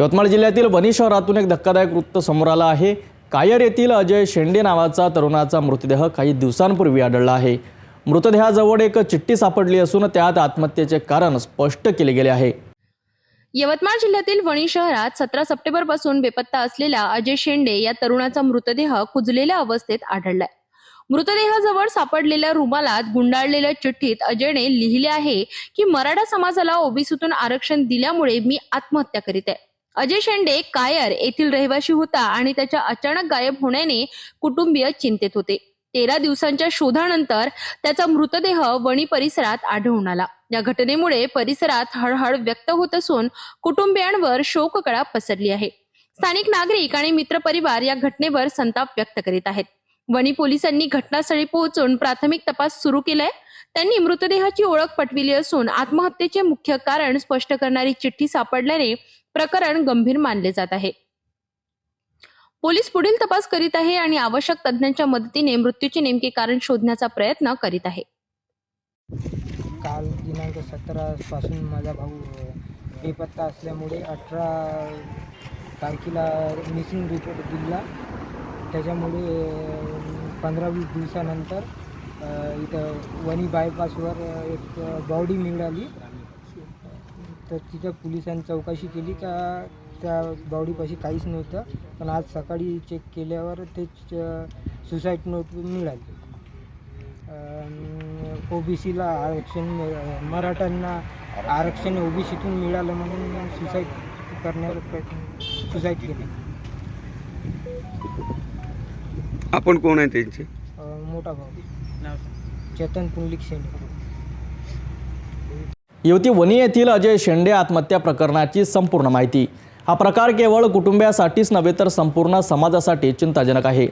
यवतमाळ जिल्ह्यातील वणी शहरातून एक धक्कादायक वृत्त समोर आलं आहे. कायर येथील अजय शेंडे नावाचा तरुणाचा मृतदेह काही दिवसांपूर्वी आढळला आहे. मृतदेहाजवळ एक चिठ्ठी सापडली असून त्यात आत्महत्येचे कारण स्पष्ट केले गेले आहे. यवतमाळ जिल्ह्यातील वणी शहरात सतरा सप्टेंबरपासून बेपत्ता असलेला अजय शेंडे या तरुणाचा मृतदेह कुजलेल्या अवस्थेत आढळलाय. मृतदेहाजवळ सापडलेल्या रुमालात गुंडाळलेल्या चिठ्ठीत अजयने लिहिले आहे की मराठा समाजाला ओबीसीतून आरक्षण दिल्यामुळे मी आत्महत्या करीत आहे. अजय शेंडे कायर येथील रहिवासी होता आणि त्याच्या अचानक गायब होण्याने कुटुंबीय चिंतेत होते. तेरा दिवसांच्या शोधानंतर त्याचा मृतदेह वणी परिसरात आढळून आला. या घटनेमुळे परिसरात हळहळ व्यक्त होत असून कुटुंबियांवर शोककळा पसरली आहे. स्थानिक नागरिक आणि मित्रपरिवार या घटनेवर संताप व्यक्त करीत आहेत. वणी पोलिसांनी घटनास्थळी पोहोचून प्राथमिक तपास सुरू केलाय. त्यांनी मृतदेहाची ओळख पटविली असून आत्महत्येचे मुख्य कारण स्पष्ट करणारी चिठ्ठी सापडल्याने प्रकरण गंभीर मानले जात आहे. पोलीस पुढील तपास करीत आहे आणि आवश्यक तज्ज्ञांच्या मदतीने मृत्यूचे नेमके कारण शोधण्याचा प्रयत्न करीत आहे. काल दिनांक सतरा पासून माझा भाऊ बेपत्ता असल्यामुळे अठरा तारखेला मिसिंग रिपोर्ट दिला. त्याच्यामुळे पंधरा वीस दिवसानंतर इथं वणी बायपासवर एक बॉडी मिळाली तर तिथं पोलिसांनी चौकशी केली. का त्या बॉडीपाशी काहीच नव्हतं. पण आज सकाळी चेक केल्यावर ते सुसाईड नोट मिळाली. ओबीसीला आरक्षण मराठ्यांना आरक्षण ओ बी सीतून मिळालं म्हणून सुसाईड करण्याचा प्रयत्न सुसाईड केले. आपण कोण आहे त्यांचे? अं, मोठा भाऊ. चेतन पुंडलिक शेंडे. युवती वणी येथील अजय शेंडे आत्महत्या प्रकरणाची संपूर्ण माहिती. हा प्रकार केवळ कुटुंबियासाठीच नव्हे तर संपूर्ण समाजासाठी चिंताजनक आहे.